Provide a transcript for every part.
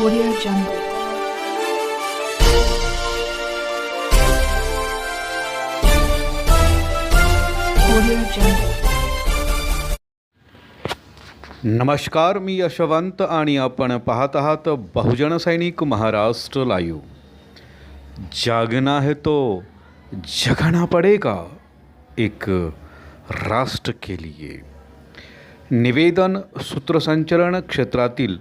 Audio Jungle. नमस्कार, मी यशवंत आणि आपण पाहत आहात बहुजन सैनिक महाराष्ट्र लाईव्ह जागना है तो जगाना पडेगा एक राष्ट्र के लिए. निवेदन सूत्रसंचलन क्षेत्रातील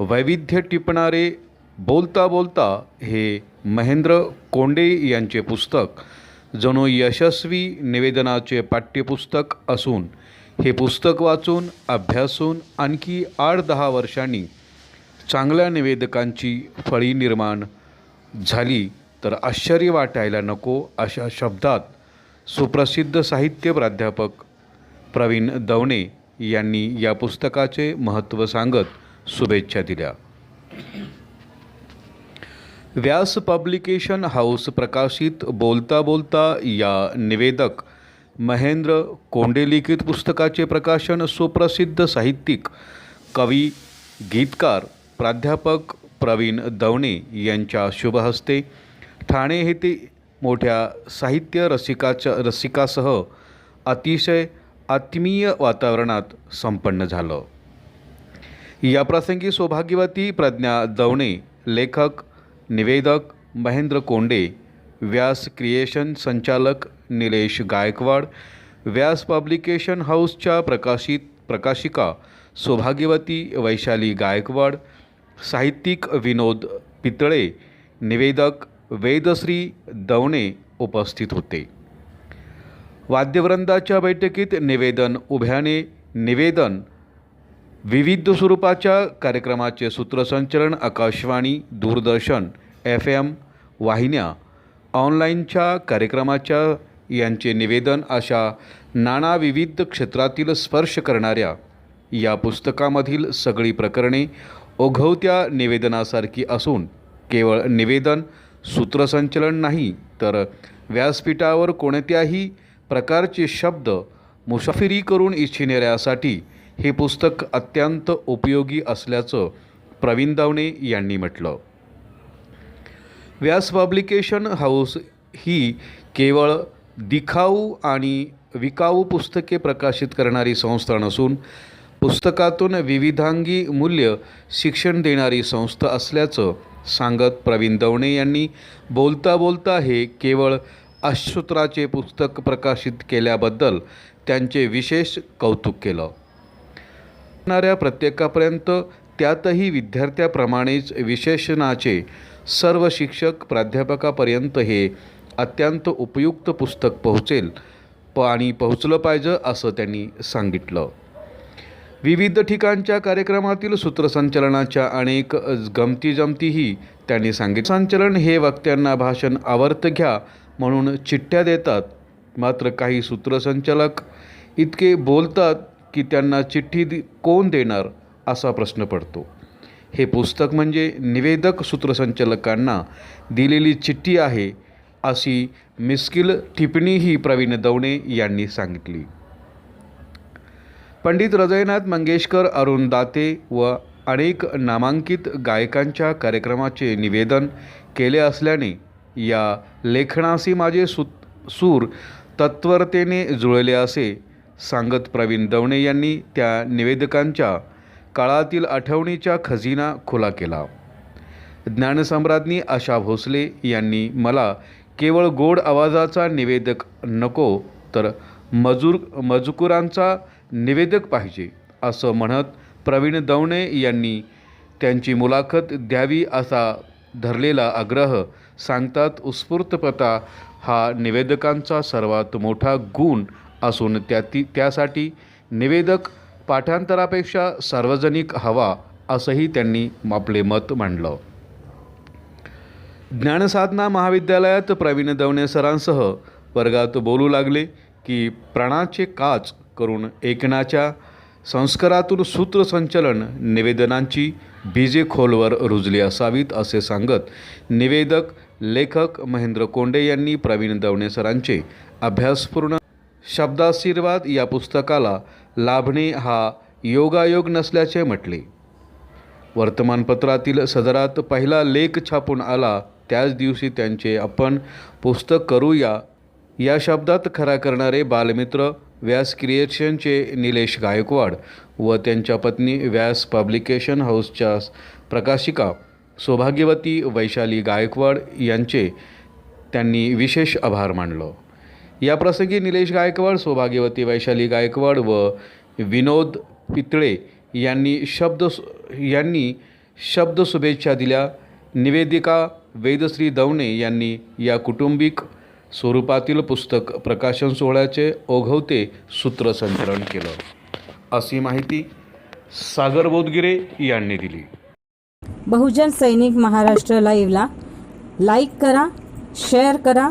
वैविध्य टिपणारे बोलता बोलता हे महेंद्र कोंडे यांचे पुस्तक जणू यशस्वी निवेदनाचे पाठ्यपुस्तक असून हे पुस्तक वाचून अभ्यासून आणखी आठ दहा वर्षांनी चांगल्या निवेदकांची फळी निर्माण झाली तर आश्चर्य वाटायला नको अशा शब्दात सुप्रसिद्ध साहित्य प्राध्यापक प्रवीण दवणे यांनी या पुस्तकाचे महत्त्व सांगत शुभेच्छा दिल्या. व्यास पब्लिकेशन हाऊस प्रकाशित बोलता बोलता या निवेदक महेंद्र कोंडे लिखित पुस्तकाचे प्रकाशन सुप्रसिद्ध साहित्यिक कवी गीतकार प्राध्यापक प्रवीण दवणे यांच्या शुभहस्ते ठाणे येथे मोठ्या साहित्य रसिकाच्या रसिकासह अतिशय आत्मीय वातावरणात संपन्न झालं. याप्रसंगी सौभाग्यवती प्रज्ञा दवणे लेखक निवेदक महेंद्र कोंडे व्यास क्रिएशन संचालक निलेश गायकवाड व्यास पब्लिकेशन हाऊसच्या प्रकाशित प्रकाशिका सौभाग्यवती वैशाली गायकवाड साहित्यिक विनोद पितळे निवेदक वेदश्री दवणे उपस्थित होते. वाद्यवृंदाच्या बैठकीत निवेदन उभ्याने निवेदन विविध स्वरूपाच्या कार्यक्रमाचे सूत्रसंचलन आकाशवाणी दूरदर्शन एफ एम वाहिन्या ऑनलाईनच्या कार्यक्रमाच्या यांचे निवेदन अशा नाना विविध क्षेत्रातील स्पर्श करणाऱ्या या पुस्तकामधील सगळी प्रकरणे ओघवत्या निवेदनासारखी असून केवळ निवेदन सूत्रसंचलन नाही तर व्यासपीठावर कोणत्याही प्रकारचे शब्द मुसाफिरी करून इच्छिणाऱ्यासाठी हे पुस्तक अत्यंत उपयोगी असल्याचं प्रवीण दावणे यांनी म्हटलं. व्यास पब्लिकेशन हाऊस ही केवळ दिखाऊ आणि विकाऊ पुस्तके प्रकाशित करणारी संस्था नसून पुस्तकातून विविधांगी मूल्य शिक्षण देणारी संस्था असल्याचं सांगत प्रवीण दवणे यांनी बोलता बोलता हे केवळ अश्रुत्राचे पुस्तक प्रकाशित केल्याबद्दल त्यांचे विशेष कौतुक केलं. शिकणाऱ्या प्रत्येकापर्यंत त्यातही विद्यार्थ्याप्रमाणेच विशेषणाचे सर्व शिक्षक प्राध्यापकापर्यंत हे अत्यंत उपयुक्त पुस्तक पोहोचेल प आणि पोहोचलं पाहिजे असं त्यांनी सांगितलं. विविध ठिकाणच्या कार्यक्रमातील सूत्रसंचलनाच्या अनेक गमती जमतीही त्यांनी सांगितलं. संचलन हे वक्त्यांना भाषण आवर्त घ्या म्हणून चिठ्ठ्या देतात. मात्र काही सूत्रसंचालक इतके बोलतात की त्यांना चिठ्ठी दि कोण देणार असा प्रश्न पडतो. हे पुस्तक म्हणजे निवेदक सूत्रसंचालकांना दिलेली चिठ्ठी आहे अशी मिस्किल टिप्पणीही प्रवीण दवणे यांनी सांगितली. पंडित हृदयनाथ मंगेशकर अरुण दाते व अनेक नामांकित गायकांच्या कार्यक्रमाचे निवेदन केले असल्याने या लेखनाशी माझे सु सूर तत्परतेने जुळले असे सांगत प्रवीण दवणे यांनी त्या निवेदकांच्या काळातील आठवणीचा खजिना खुला केला. ज्ञानसम्राज्ञी आशा भोसले यांनी मला केवळ गोड आवाजाचा निवेदक नको तर मजूर मजकुरांचा निवेदक पाहिजे असं म्हणत प्रवीण दवणे यांनी त्यांची मुलाखत द्यावी असा धरलेला आग्रह सांगतात उत्स्फूर्तपता हा निवेदकांचा सर्वात मोठा गुण असून त्या ती त्यासाठी निवेदक पाठांतरापेक्षा सार्वजनिक हवा असंही त्यांनी आपले मत मांडलं. ज्ञानसाधना महाविद्यालयात प्रवीण दवणे सरांसह वर्गात बोलू लागले की प्राणाचे काच करून एकनाच्या संस्कारातून सूत्रसंचलन निवेदनांची बीजे खोलवर रुजली असावीत असे सांगत निवेदक लेखक महेंद्र कोंडे यांनी प्रवीण दवणे सरांचे अभ्यासपूर्ण शब्दाशीर्वाद या पुस्तकाला लाभणे हा योगायोग नसल्याचे म्हटले. वर्तमानपत्रातील सदरात पहिला लेख छापून आला त्याच दिवशी त्यांचे आपण पुस्तक करूया या शब्दात खरा करणारे बालमित्र व्यास क्रिएशनचे निलेश गायकवाड व त्यांच्या पत्नी व्यास पब्लिकेशन हाऊसच्या प्रकाशिका सौभाग्यवती वैशाली गायकवाड यांचे त्यांनी विशेष आभार मानलं. या प्रसंगी निलेश गायकवाड सौभाग्यवती वैशाली गायकवाड व विनोद पितळे यांनी शब्द यांनी शब्द शुभेच्छा दिल्या. निवेदिका वेदश्री दवणे यांनी या कुटुंबिक स्वरूपातील पुस्तक प्रकाशन सोहळ्याचे ओघवते सूत्रसंचलन केलं. अशी माहिती सागर बोधगिरे यांनी दिली. बहुजन सैनिक महाराष्ट्र लाईव्हला लाईक करा शेअर करा